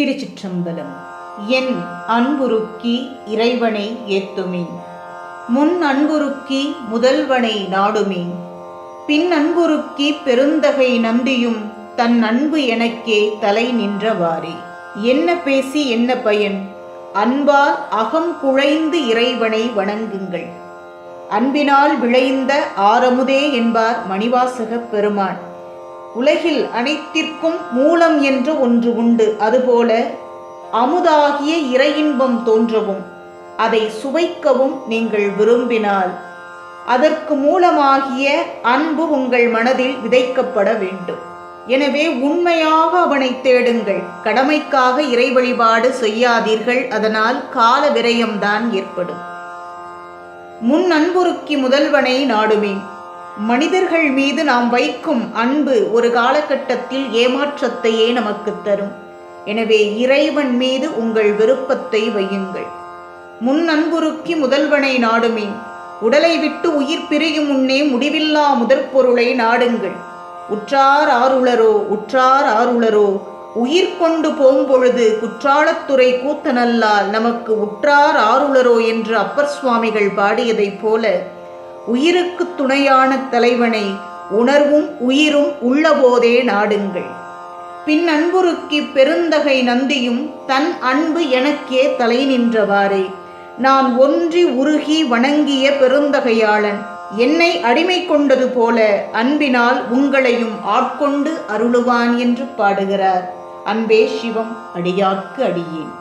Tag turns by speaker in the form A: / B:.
A: திருச்சிற்றம்பலம். என் அன்புருக்கி இறைவனை ஏத்துமே முன் அன்புருக்கி முதல்வனை நாடுமே பின் அன்புருக்கி பெருந்தகை நந்தியும் தன் அன்பு எனக்கே தலை நின்றவாறே. என்ன பேசி என்ன பயன்? அன்பால் அகம் குழைந்து இறைவனை வணங்குங்கள். அன்பினால் விளைந்த ஆரமுதே என்பார் மணிவாசகப் பெருமான். உலகில் அனைத்திற்கும் மூலம் என்று ஒன்று உண்டு. அதுபோல அமுதாகிய இறையின்பம் தோன்றவும் அதை சுவைக்கவும் நீங்கள் விரும்பினால் அதற்கு மூலமாகிய அன்பு உங்கள் மனதில் விதைக்கப்பட வேண்டும். எனவே உண்மையாக அவனை தேடுங்கள். கடமைக்காக இறை வழிபாடு செய்யாதீர்கள். அதனால் கால விரயம்தான் ஏற்படும். முன் அன்புருக்கி முதல்வனை நாடுவேன். மனிதர்கள் மீது நாம் வைக்கும் அன்பு ஒரு காலகட்டத்தில் ஏமாற்றத்தையே நமக்கு தரும். எனவே இறைவன் மீது உங்கள் விருப்பத்தை வையுங்கள். முன் அன்புருக்கி முதல்வனை நாடுமே. உடலை விட்டு உயிர் பிரியும் முன்னே முடிவில்லா முதற்பொருளை நாடுங்கள். உற்றார் ஆருளரோ உற்றார் ஆருளரோ உயிர் கொண்டு போம்பொழுது குற்றாலத்துறை கூத்தனல்லால் நமக்கு உற்றார் ஆருளரோ என்று அப்பர் சுவாமிகள் பாடியதைப் போல உயிருக்கு துணையான தலைவனை உணர்வும் உயிரும் உள்ளபோதே நாடுங்கள். பின் அன்புருக்கி பெருந்தகை நந்தியும் தன் அன்பு எனக்கே தலை நின்றவாறே. நான் ஒன்றி உருகி வணங்கிய பெருந்தகையாளன் என்னை அடிமை கொண்டது போல அன்பினால் உங்களையும் ஆட்கொண்டு அருளுவான் என்று பாடுகிறார். அன்பே சிவம் அடியார்க்கு அடியேன்.